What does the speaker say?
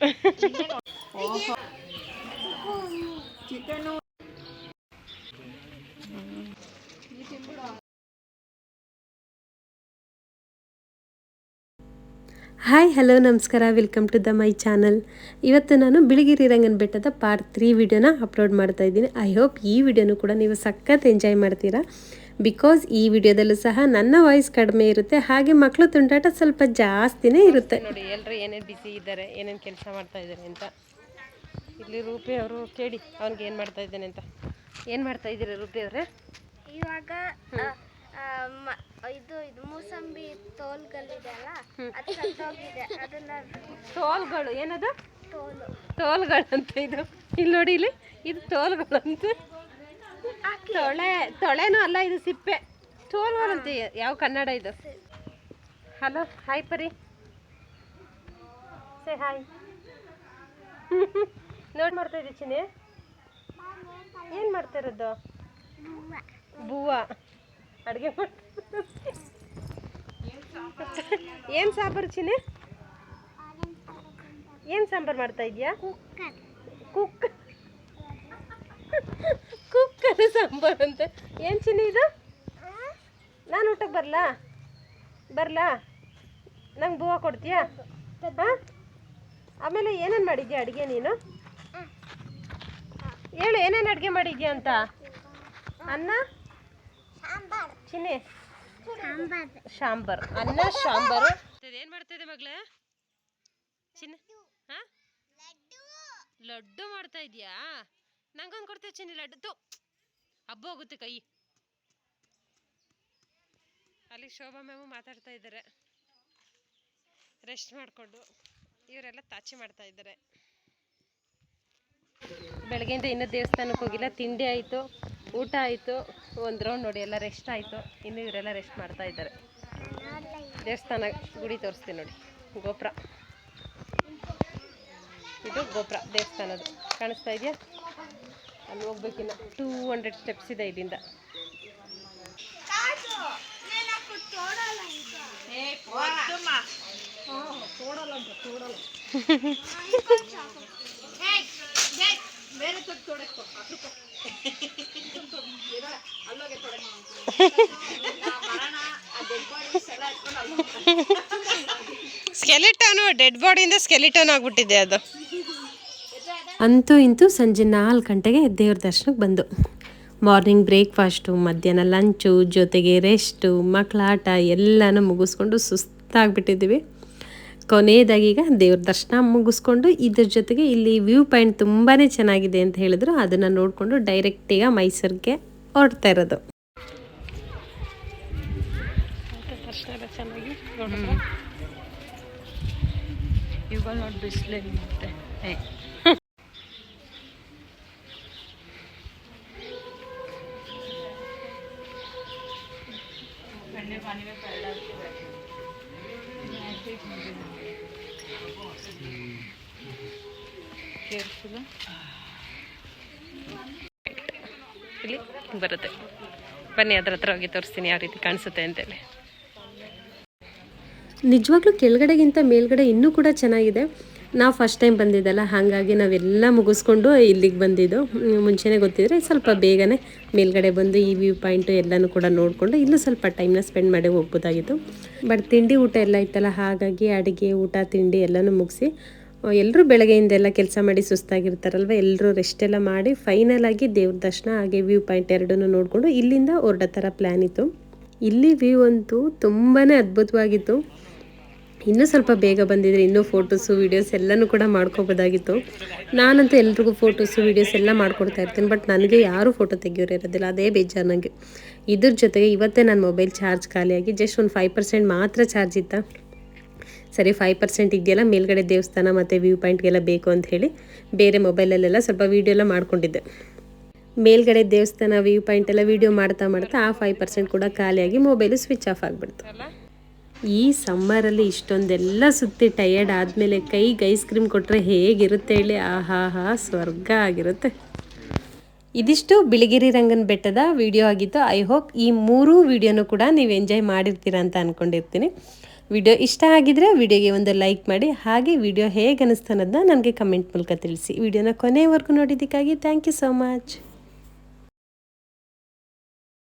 Hi, hello, ನಮಸ್ಕಾರ. Welcome to the my channel ಇವತ್ತು ನಾನು ಬಿಳಿಗಿರಿ ರಂಗನ ಬೆಟ್ಟದ ಪಾರ್ಟ್ ತ್ರೀ ವಿಡಿಯೋನ ಅಪ್ಲೋಡ್ ಮಾಡ್ತಾ ಇದ್ದೀನಿ. ಐ ಹೋಪ್ ಈ ವಿಡಿಯೋನು ಕೂಡ ನೀವು ಸಖತ್ ಎಂಜಾಯ್ ಮಾಡ್ತೀರಾ. ಬಿಕಾಸ್ ಈ ವಿಡಿಯೋದಲ್ಲೂ ಸಹ ನನ್ನ ವಾಯ್ಸ್ ಕಡಿಮೆ ಇರುತ್ತೆ ಹಾಗೆ ಮಕ್ಕಳು ತುಂಟಾಟ ಸ್ವಲ್ಪ ಜಾಸ್ತಿನೇ ಇರುತ್ತೆ. ನೋಡಿ ಎಲ್ಲರೂ ಏನೇನು ಬಿಸಿ ಇದ್ದಾರೆ ಏನೇನು ಕೆಲಸ ಮಾಡ್ತಾ ಇದ್ದಾರೆ ಅಂತ. ಇಲ್ಲಿ ರೂಪಿ ಅವರು ಕೇಳಿ ಅವ್ನಿಗೆ ಏನು ಮಾಡ್ತಾ ಇದ್ದಾನೆ ಅಂತ. ಏನು ಮಾಡ್ತಾ ಇದ್ದೀರಾ ರೂಪಿ ಅವರೇ? ಇವಾಗ ಇದು ಇದು ಮೂಸಂಬಿ ತೋಲ್ಗಳಿದೆ ಅಲ್ಲ ಅದು ಸತ್ತೋಗಿದೆ ಅದನ್ನ ಟೋಲ್ಗಳು ಏನದು? ತೋಲು. ಅಂತ ಇದು. ಇಲ್ಲಿ ನೋಡಿ ಇಲ್ಲಿ ಇದು ಟೋಲ್ಗಳಂತ ತೊಳೆ ತೊಳೆನೂ ಅಲ್ಲ ಇದು ಸಿಪ್ಪೆ. ಟೋಲ್ಗಳಂತ ಯಾವ ಕನ್ನಡ ಇದು? ಹಲೋ ಹಾಯ್ ಪರಿ. ಸೇ ಹಾಯ್ ನೋಡಿ ಮಾಡ್ತಾ ಇದ್ದೀವಿ ಚಿನಿ ಏನು ಮಾಡ್ತಾ ಇರೋದು? ಬೂವ. ಅಡುಗೆ ಏನು ಸಾಂಬಾರು ಚಿನಿ ಏನು ಸಾಂಬಾರು ಮಾಡ್ತಾ ಇದೆಯಾ? ಕುಕ್ ಕುಕ್ಕರ್ ಸಾಂಬಾರು ಅಂತ. ಏನು ಚಿನ್ನಿ ಇದು? ನಾನು ಊಟಕ್ಕೆ ಬರಲಾ? ಬರಲಾ? ನಂಗೆ ಬೂವ ಕೊಡ್ತೀಯಾ? ಹಾಂ? ಆಮೇಲೆ ಏನೇನು ಮಾಡಿದ್ಯಾ ಅಡುಗೆ ನೀನು? ಹೇಳು ಏನೇನು ಅಡುಗೆ ಮಾಡಿದ್ಯಾ ಅಂತ? ಅನ್ನ? ಸಾಂಬಾರ್. ಚಿನ್ನಿ? ಸಾಂಬಾರು. ಸಾಂಬಾರ್. ಅನ್ನ ಸಾಂಬಾರು. ಏನು ಮಾಡ್ತಿದೆ ಮಗಳೇ? ಚಿನ್ನ ಹಾಂ? ಲಡ್ಡು ಮಾಡ್ತಾ ಇದೀಯಾ? ನಂಗೊಂದು ಕೊಡ್ತೀವಿ ಚಿನ್ನಿ ಲಡ್ಡು. ಹಬ್ಬ ಹೋಗುತ್ತೆ ಕೈ. ಅಲ್ಲಿ ಶೋಭಾ ಮ್ಯಾಮು ಮಾತಾಡ್ತಾ ಇದ್ದಾರೆ. ರೆಸ್ಟ್ ಮಾಡಿಕೊಂಡು. ಇವರೆಲ್ಲ ತಾಚಿ ಮಾಡ್ತಾ ಇದ್ದಾರೆ. ಬೆಳಗ್ಗೆಯಿಂದ ಇನ್ನೂ ದೇವಸ್ಥಾನಕ್ಕೆ ಹೋಗಿಲ್ಲ. ತಿಂಡಿ ಆಯಿತು, ಊಟ ಆಯಿತು. ಒಂದು ರೌಂಡ್ ನೋಡಿ, ಎಲ್ಲ ರೆಸ್ಟ್ ಆಯಿತು. ಇನ್ನು ಇವರೆಲ್ಲ ರೆಸ್ಟ್ ಮಾಡ್ತಾ ಇದ್ದಾರೆ. ದೇವಸ್ಥಾನ ಗುಡಿ ತೋರಿಸ್ತೀನಿ ನೋಡಿ. ಗೋಪುರ. ಇದು ಗೋಪುರ ದೇವಸ್ಥಾನದ ಕಾಣಿಸ್ತಾ ಇದೆಯಾ? ಅಲ್ಲಿ ಹೋಗ್ಬೇಕಿನ್ನ ಟೂ ಹಂಡ್ರೆಡ್ ಸ್ಟೆಪ್ಸ್ ಇದೆ ಇಲ್ಲಿಂದ. ಸ್ಕೆಲಿಟನು ಡೆಡ್ ಬಾಡಿಯಿಂದ ಸ್ಕೆಲಿಟನ್ ಆಗ್ಬಿಟ್ಟಿದೆ ಅದು. ಅಂತೂ ಇಂತೂ ಸಂಜೆ ನಾಲ್ಕು ಗಂಟೆಗೆ ದೇವ್ರ ದರ್ಶನಕ್ಕೆ ಬಂದು. ಮಾರ್ನಿಂಗ್ ಬ್ರೇಕ್ಫಾಸ್ಟು ಮಧ್ಯಾಹ್ನ ಲಂಚು ಜೊತೆಗೆ ರೆಸ್ಟು ಮಕ್ಕಳ ಆಟ ಎಲ್ಲನೂ ಮುಗಿಸ್ಕೊಂಡು ಸುಸ್ತಾಗ್ಬಿಟ್ಟಿದ್ದೀವಿ. ಕೊನೆಯದಾಗಿ ಈಗ ದೇವ್ರ ದರ್ಶನ ಮುಗಿಸ್ಕೊಂಡು ಇದ್ರ ಜೊತೆಗೆ ಇಲ್ಲಿ ವ್ಯೂ ಪಾಯಿಂಟ್ ತುಂಬಾ ಚೆನ್ನಾಗಿದೆ ಅಂತ ಹೇಳಿದ್ರು. ಅದನ್ನು ನೋಡಿಕೊಂಡು ಡೈರೆಕ್ಟ್ ಮೈಸೂರಿಗೆ ಹೊರಡ್ತಾ ಇರೋದು. ದರ್ಶನ ಎಲ್ಲ पानी में पैर डाल के ಇಲ್ಲಿ ಬರುತ್ತೆ. ಬನ್ನಿ ಅದ್ರ ಹತ್ರ ಹೋಗಿ ತೋರಿಸ್ತೀನಿ ಯಾವ ರೀತಿ ಕಾಣಿಸುತ್ತೆ ಅಂತೇಳಿ. ನಿಜವಾಗ್ಲೂ ಕೆಳಗಡೆಗಿಂತ ಮೇಲ್ಗಡೆ ಇನ್ನೂ ಕೂಡ ಚೆನ್ನಾಗಿದೆ. ನಾವು ಫಸ್ಟ್ ಟೈಮ್ ಬಂದಿದ್ದಲ್ಲ, ಹಾಗಾಗಿ ನಾವೆಲ್ಲ ಮುಗಿಸ್ಕೊಂಡು ಇಲ್ಲಿಗೆ ಬಂದಿದ್ದು. ಮುಂಚೆನೇ ಗೊತ್ತಿದ್ರೆ ಸ್ವಲ್ಪ ಬೇಗನೆ ಮೇಲ್ಗಡೆ ಬಂದು ಈ ವ್ಯೂ ಪಾಯಿಂಟು ಎಲ್ಲನೂ ಕೂಡ ನೋಡಿಕೊಂಡು ಇಲ್ಲೂ ಸ್ವಲ್ಪ ಟೈಮ್ನ ಸ್ಪೆಂಡ್ ಮಾಡಿ ಹೋಗ್ಬೋದಾಗಿತ್ತು. ಬಟ್ ತಿಂಡಿ ಊಟ ಎಲ್ಲ ಇತ್ತಲ್ಲ, ಹಾಗಾಗಿ ಅಡುಗೆ, ಊಟ, ತಿಂಡಿ ಎಲ್ಲನೂ ಮುಗಿಸಿ ಎಲ್ಲರೂ ಬೆಳಗ್ಗೆಯಿಂದ ಎಲ್ಲ ಕೆಲಸ ಮಾಡಿ ಸುಸ್ತಾಗಿರ್ತಾರಲ್ವ ಎಲ್ಲರೂ ರೆಸ್ಟ್ ಎಲ್ಲ ಮಾಡಿ ಫೈನಲ್ ಆಗಿ ದೇವ್ರ ದರ್ಶನ, ಹಾಗೆ ವ್ಯೂ ಪಾಯಿಂಟ್ ಎರಡನ್ನೂ ನೋಡಿಕೊಂಡು ಇಲ್ಲಿಂದ ಹೊರಡೋ ಥರ ಪ್ಲ್ಯಾನ್ ಇತ್ತು. ಇಲ್ಲಿ ವ್ಯೂ ಅಂತೂ ತುಂಬಾ ಅದ್ಭುತವಾಗಿತ್ತು. ಇನ್ನೂ ಸ್ವಲ್ಪ ಬೇಗ ಬಂದಿದ್ರೆ ಇನ್ನೂ ಫೋಟೋಸು ವೀಡಿಯೋಸ್ ಎಲ್ಲನೂ ಕೂಡ ಮಾಡ್ಕೋಬೋದಾಗಿತ್ತು. ನಾನಂತೂ ಎಲ್ರಿಗೂ ಫೋಟೋಸು ವೀಡಿಯೋಸ್ ಎಲ್ಲ ಮಾಡ್ಕೊಡ್ತಾ ಇರ್ತೀನಿ ಬಟ್ ನನಗೆ ಯಾರೂ ಫೋಟೋ ತೆಗಿಯೋರು ಇರೋದಿಲ್ಲ. ಅದೇ ಬೇಜಾರು ನನಗೆ ಇದ್ರ ಜೊತೆಗೆ ಇವತ್ತೇ ನನ್ನ ಮೊಬೈಲ್ ಚಾರ್ಜ್ ಖಾಲಿಯಾಗಿ ಜಸ್ಟ್ ಒಂದು ಫೈವ್ ಪರ್ಸೆಂಟ್ ಮಾತ್ರ ಚಾರ್ಜ್ ಇತ್ತಾ. ಸರಿ ಫೈವ್ ಪರ್ಸೆಂಟ್ ಇದೆಯಲ್ಲ, ಮೇಲ್ಗಡೆ ದೇವಸ್ಥಾನ ಮತ್ತು ವ್ಯೂ ಪಾಯಿಂಟ್ಗೆಲ್ಲ ಬೇಕು ಅಂತ ಹೇಳಿ ಬೇರೆ ಮೊಬೈಲಲ್ಲೆಲ್ಲ ಸ್ವಲ್ಪ ವೀಡಿಯೋ ಎಲ್ಲ ಮಾಡ್ಕೊಂಡಿದ್ದೆ. ಮೇಲ್ಗಡೆ ದೇವಸ್ಥಾನ ವ್ಯೂ ಪಾಯಿಂಟ್ ಎಲ್ಲ ವೀಡಿಯೋ ಮಾಡ್ತಾ ಮಾಡ್ತಾ ಆ ಫೈವ್ ಪರ್ಸೆಂಟ್ ಕೂಡ ಖಾಲಿಯಾಗಿ ಮೊಬೈಲು ಸ್ವಿಚ್ ಆಫ್ ಆಗಿಬಿಡ್ತು. ಈ ಸಮ್ಮರಲ್ಲಿ ಇಷ್ಟೊಂದೆಲ್ಲ ಸುತ್ತಿ ಟಯರ್ಡ್ ಆದಮೇಲೆ ಕೈಗೆ ಐಸ್ ಕ್ರೀಮ್ ಕೊಟ್ಟರೆ ಹೇಗಿರುತ್ತೆ ಹೇಳಿ? ಆಹಾ ಹಾ ಸ್ವರ್ಗ ಆಗಿರುತ್ತೆ. ಇದಿಷ್ಟು ಬಿಳಿಗಿರಿ ರಂಗನ ಬೆಟ್ಟದ ವಿಡಿಯೋ ಆಗಿತ್ತು. ಐ ಹೋಪ್ ಈ ಮೂರೂ ವಿಡಿಯೋನು ಕೂಡ ನೀವು ಎಂಜಾಯ್ ಮಾಡಿರ್ತೀರಾ ಅಂತ ಅಂದ್ಕೊಂಡಿರ್ತೀನಿ ವಿಡಿಯೋ ಇಷ್ಟ ಆಗಿದ್ರೆ ವಿಡಿಯೋಗೆ ಒಂದು ಲೈಕ್ ಮಾಡಿ. ಹಾಗೆ ವಿಡಿಯೋ ಹೇಗೆ ಅನ್ನಿಸ್ತು ನನಗೆ ಕಮೆಂಟ್ ಮೂಲಕ ತಿಳಿಸಿ. ವಿಡಿಯೋನ ಕೊನೆಯವರೆಗೂ ನೋಡಿದ್ದಕ್ಕಾಗಿ ಥ್ಯಾಂಕ್ ಯು ಸೋ ಮಚ್